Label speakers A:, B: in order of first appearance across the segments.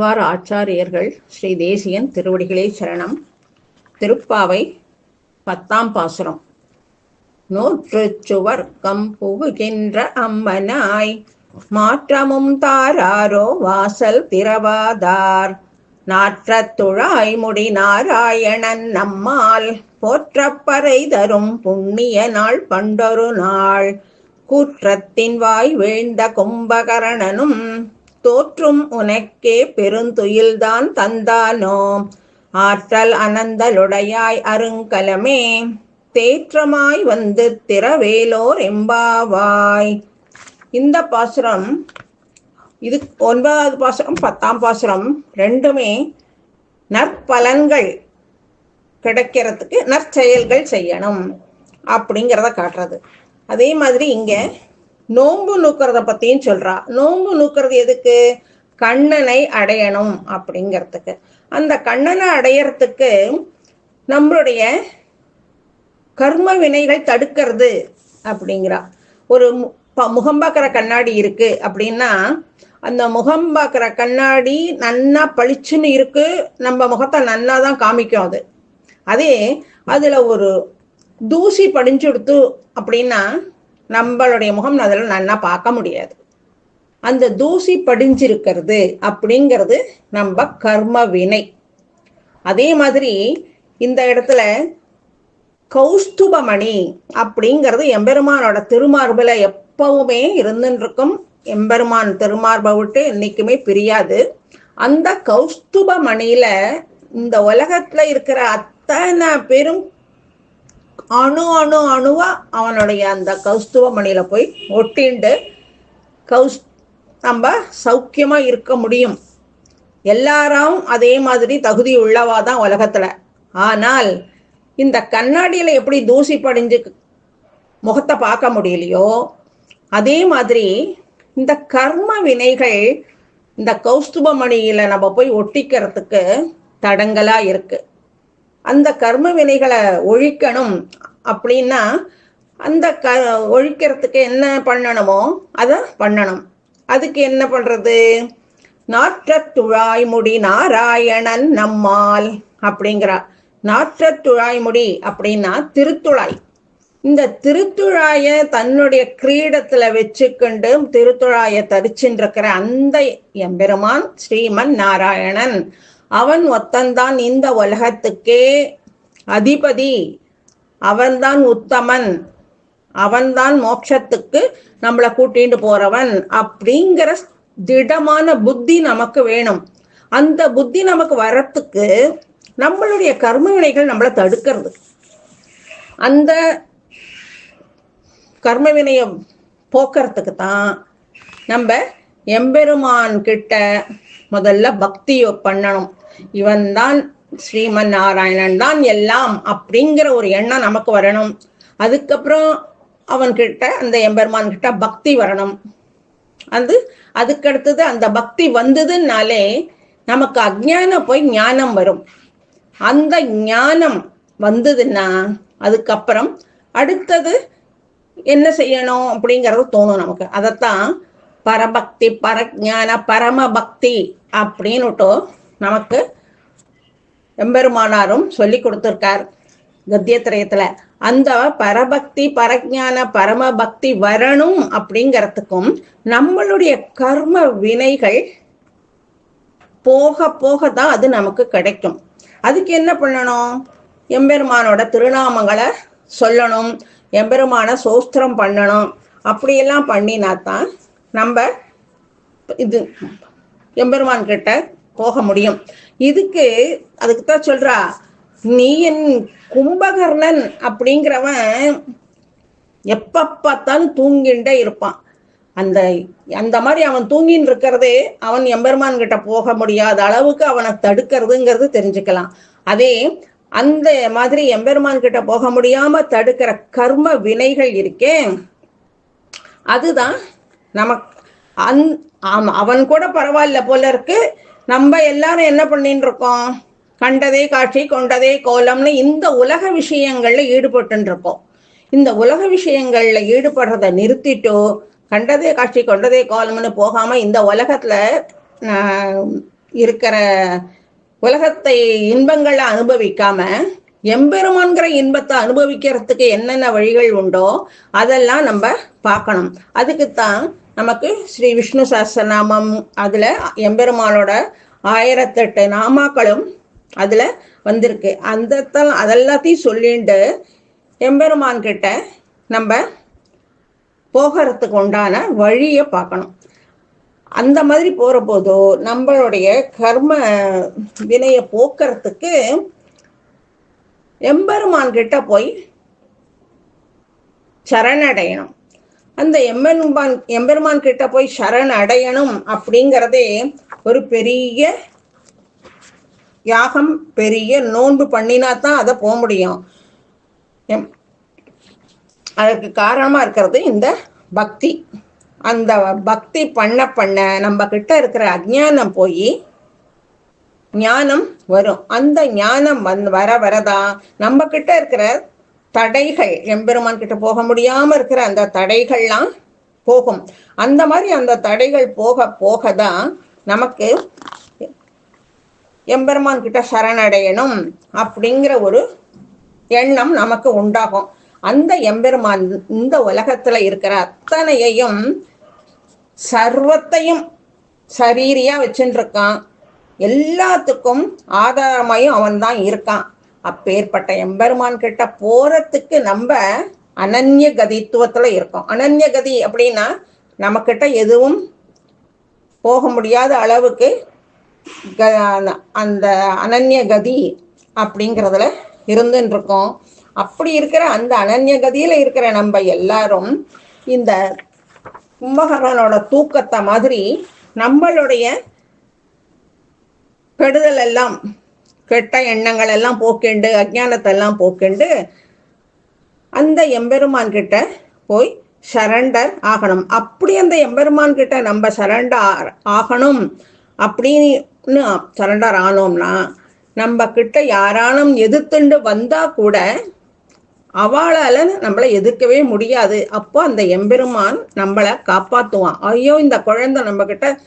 A: ஆழ்வார் ஆச்சாரியர்கள் ஸ்ரீ தேசியன் திருவடிகளே சரணம். திருப்பாவை பத்தாம் பாசுரம். நூற்று சுவர்க்கம் புகுகின்ற அம்மனாய் மாற்றமும் தாராரோ வாசல் திரவாதார் நாற்றத்துழாய் முடி நாராயணன் நம்மால் போற்றப்பறை தரும் புண்ணிய நாள் பண்டொரு நாள். கூற்றத்தின் வாய் வீழ்ந்த கும்பகரணனும் தோற்றும் உனக்கே பெருந்துயில்தான் தந்தானோ? ஆற்றல் அனந்தலுடையாய் அருங்கலமே தேற்றமாய் வந்து திறவேலோர் எம்பாவாய். இந்த பாசுரம் இது ஒன்பதாவது பாசுரம் பத்தாம் பாசுரம் ரெண்டுமே நற்பலன்கள் கிடைக்கிறதுக்கு நற்செயல்கள் செய்யணும் அப்படிங்கிறத காட்டுறது. அதே மாதிரி இங்கே நோன்பு நூக்கிறத பத்தியும் சொல்றா. நோன்பு நூக்கிறது எதுக்கு? கண்ணனை அடையணும் அப்படிங்கிறதுக்கு. அந்த கண்ணனை அடையறதுக்கு நம்மளுடைய கர்ம வினைகள் தடுக்கிறது அப்படிங்கிறா. ஒரு முகம் பார்க்குற கண்ணாடி இருக்கு அப்படின்னா அந்த முகம் பார்க்குற கண்ணாடி நன்னா பளிச்சுன்னு இருக்கு. நம்ம முகத்தை நன்னா தான் காமிக்கும் அது. அதே அதுல ஒரு தூசி படிஞ்சுடுத்து அப்படின்னா நம்மளுடைய முகம் அதில் நன்னா பார்க்க முடியாது. அந்த தூசி படிஞ்சிருக்கிறது அப்படிங்கிறது நம்ம கர்ம வினை. அதே மாதிரி இந்த இடத்துல கௌஸ்துபமணி அப்படிங்கிறது எம்பெருமானோட திருமார்பில் எப்பவுமே இருந்துருக்கும் எம்பெருமான் திருமார்பை விட்டு என்னைக்குமே பிரியாது. அந்த கௌஸ்துபமணியில இந்த உலகத்துல இருக்கிற அத்தனை பேரும் அணு அணு அணுவா அவனுடைய அந்த கௌஸ்துவ மணியில போய் ஒட்டிண்டு கௌஸ் நம்ம சௌக்கியமா இருக்க முடியும். எல்லாரும் அதே மாதிரி தகுதி உள்ளவா தான் உலகத்துல. ஆனால் இந்த கண்ணாடியில எப்படி தூசி படிஞ்சு முகத்தை பார்க்க முடியலையோ அதே மாதிரி இந்த கர்ம வினைகள் இந்த கௌஸ்துபமணியில நம்ம போய் ஒட்டிக்கிறதுக்கு தடங்கலா இருக்கு. அந்த கர்ம வினைகளை ஒழிக்கணும் அப்படின்னா அந்த க ஒழிக்கிறதுக்கு என்ன பண்ணணுமோ அதை பண்ணணும். அதுக்கு என்ன பண்ணுறது நாற்றத் துழாய்முடி நாராயணன் நம்மால் அப்படிங்கிறா. நாற்றத் துழாய்முடி அப்படின்னா திருத்துழாய். இந்த திருத்துழாய தன்னுடைய கிரீடத்துல வச்சுக்கொண்டு திருத்துழாய தரிச்சுட்டு இருக்கிற அந்த எம்பெருமான் ஸ்ரீமன் நாராயணன். அவன் ஒத்தன்தான் இந்த உலகத்துக்கே அதிபதி. அவன்தான் உத்தமன். அவன்தான் மோட்சத்துக்கு நம்மளை கூட்டிட்டு போறவன் அப்படிங்கிற திடமான புத்தி நமக்கு வேணும். அந்த புத்தி நமக்கு வரத்துக்கு நம்மளுடைய கர்ம வினைகள் நம்மளை தடுக்கிறது. அந்த கர்ம வினையை போக்குறதுக்கு தான் நம்ம எம்பெருமான் கிட்ட முதல்ல பக்தி பண்ணணும். இவன் தான் ஸ்ரீமன் நாராயணன் தான் எல்லாம் அப்படிங்கிற ஒரு எண்ணம் நமக்கு வரணும். அதுக்கப்புறம் அவன்கிட்ட அந்த எம்பெருமான் கிட்ட பக்தி வரணும். அது அதுக்கடுத்தது அந்த பக்தி வந்ததுனாலே நமக்கு அஜ்ஞானம் போய் ஞானம் வரும். அந்த ஞானம் வந்ததுன்னா அதுக்கப்புறம் அடுத்தது என்ன செய்யணும் அப்படிங்கிறது தோணும் நமக்கு. அதைத்தான் பரபக்தி பரஜான பரம பக்தி அப்படின்னுட்டு நமக்கு எம்பெருமானாரும் சொல்லி கொடுத்துருக்கார் கத்தியத்திரயத்துல. அந்த பரபக்தி பரஜான பரம பக்தி வரணும் அப்படிங்கிறதுக்கும் நம்மளுடைய கர்ம வினைகள் போக போக தான் அது நமக்கு கிடைக்கும். அதுக்கு என்ன பண்ணணும்? எம்பெருமானோட திருநாமங்களை சொல்லணும். எம்பெருமான சோஸ்திரம் பண்ணணும். அப்படியெல்லாம் பண்ணினா தான் நம்ம இது எம்பெருமான் கிட்ட போக முடியும். இதுக்கு அதுக்கு தான் சொல்றா நீ என் கும்பகர்ணன் அப்படிங்கிறவன் எப்ப பார்த்தாலும் தூங்கிண்டே இருப்பான். அந்த அந்த மாதிரி அவன் தூங்கின்னு இருக்கிறதே அவன் எம்பெருமான் கிட்ட போக முடியாத அளவுக்கு அவனை தடுக்கிறதுங்கிறது தெரிஞ்சுக்கலாம். அதே அந்த மாதிரி எம்பெருமான் கிட்ட போக முடியாம தடுக்கிற கர்ம வினைகள் இருக்கே அதுதான் நமக்கு அந் அவன் கூட பரவாயில்ல போல இருக்கு நம்ம எல்லாரும் என்ன பண்ணிட்டு இருக்கோம் கண்டதே காட்சி கொண்டதே கோலம்னு இந்த உலக விஷயங்கள்ல ஈடுபட்டு இருக்கோம் இந்த உலக விஷயங்கள்ல ஈடுபடுறத நிறுத்திட்டோ கண்டதே காட்சி கொண்டதே கோலம்னு போகாம இந்த உலகத்துல இருக்கிற உலகத்தை இன்பங்களை அனுபவிக்காம எம்பெருமான்கிற இன்பத்தை அனுபவிக்கிறதுக்கு என்னென்ன வழிகள் உண்டோ அதெல்லாம் நம்ம பார்க்கணும். அதுக்குத்தான் நமக்கு ஸ்ரீ விஷ்ணு சஹஸ்ரநாமம் அதுல எம்பெருமானோட ஆயிரத்தெட்டு நாமாக்களும் அதுல வந்திருக்கு. அந்த அதெல்லாத்தையும் சொல்லிட்டு எம்பெருமான் கிட்ட நம்ம போகிறதுக்கு உண்டான வழியை பார்க்கணும். அந்த மாதிரி போகிற போதோ நம்மளுடைய கர்ம வினையை போக்குறதுக்கு எம்பெருமான் கிட்ட போய் சரணடையணும். அந்த எம்பெருமான் எம்பெருமான் கிட்ட போய் சரண் அடையணும் அப்படிங்கிறதே ஒரு பெரிய யாகம் பெரிய நோன்பு பண்ணினா தான் அதை போக முடியும். எம்- அதற்கு காரணமா இருக்கிறது இந்த பக்தி. அந்த பக்தி பண்ண பண்ண நம்ம கிட்ட இருக்கிற அஜ்ஞானம் போய் ஞானம் வரும். அந்த ஞானம் வந் வர வரதான் நம்ம கிட்ட இருக்கிற தடைகள் எம்பெருமான் கிட்ட போக முடியாம இருக்கிற அந்த தடைகள்லாம் போகும். அந்த மாதிரி அந்த தடைகள் போக போக தான் நமக்கு எம்பெருமான் கிட்ட சரணடையணும் அப்படிங்கிற ஒரு எண்ணம் நமக்கு உண்டாகும். அந்த எம்பெருமான் இந்த உலகத்துல இருக்கிற அத்தனையையும் சர்வத்தையும் சரீரியா வச்சுருக்கான் இருக்கான் எல்லாத்துக்கும் ஆதாரமாயும் அவன் தான் இருக்கான். அப்பேற்பட்ட எம்பெருமான் கிட்ட போறதுக்கு நம்ம அனன்ய கதித்துவத்துல இருக்கோம். அனன்ய கதி அப்படின்னா நம்ம கிட்ட எதுவும் போக முடியாத அளவுக்கு க- அந்த அனன்ய கதி அப்படிங்கிறதுல இருந்துன்னு இருக்கோம் அப்படி இருக்கிற அந்த அனன்ய கதியில இருக்கிற நம்ம எல்லாரும் இந்த கும்பகரனோட தூக்கத்தை மாதிரி நம்மளுடைய கெடுதல் எல்லாம் கெட்ட எண்ணங்கள் எல்லாம் போக்கிண்டு அஜ்ஞானத்தை எல்லாம் போக்கிண்டு அந்த எம்பெருமான் கிட்ட போய் சரண்டர் ஆகணும். அப்படி அந்த எம்பெருமான் கிட்ட நம்ம சரண்டர் ஆகணும். அப்படின்னு சரண்டர் ஆனோம்னா நம்ம கிட்ட யாரானும் எதிர்த்துண்டு வந்தா கூட அவளால நம்மளை எதிர்க்கவே முடியாது. அப்போ அந்த எம்பெருமான் நம்மளை காப்பாத்துவான். ஐயோ இந்த குழந்தை நம்ம கிட்ட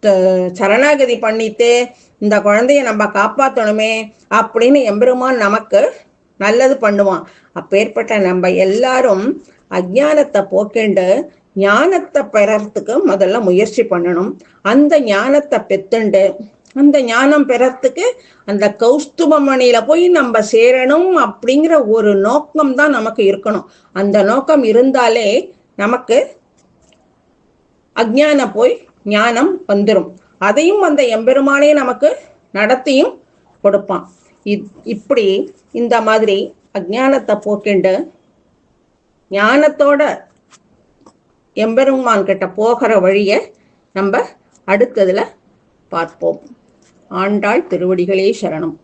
A: த- சரணாகதி பண்ணிட்டு இந்த குழந்தைய நம்ம காப்பாற்றணுமே அப்படின்னு எம்பெருமான் நமக்கு நல்லது பண்ணுவான். அப்பேற்பட்ட நம்ம எல்லாரும் அஜானத்தை போக்கிண்டு ஞானத்தை பெறறதுக்கு முதல்ல முயற்சி பண்ணணும். அந்த ஞானத்தை பெத்துண்டு அந்த ஞானம் பெறறதுக்கு அந்த கௌஸ்துபமணியில போய் நம்ம சேரணும் அப்படிங்கிற ஒரு நோக்கம் தான் நமக்கு இருக்கணும். அந்த நோக்கம் இருந்தாலே நமக்கு அஜ்ஞானம் போய் ஞானம் வந்துடும் அதையும் அந்த எம்பெருமானே நமக்கு நடத்தியும் கொடுப்பான். இப்- இப்படி இந்த மாதிரி அஜ்ஞானத்தை போக்கிண்டு ஞானத்தோட எம்பெருமான் கிட்ட போகிற வழியை நம்ம அடுத்ததுல பார்ப்போம். ஆண்டாள் திருவடிகளே சரணம்.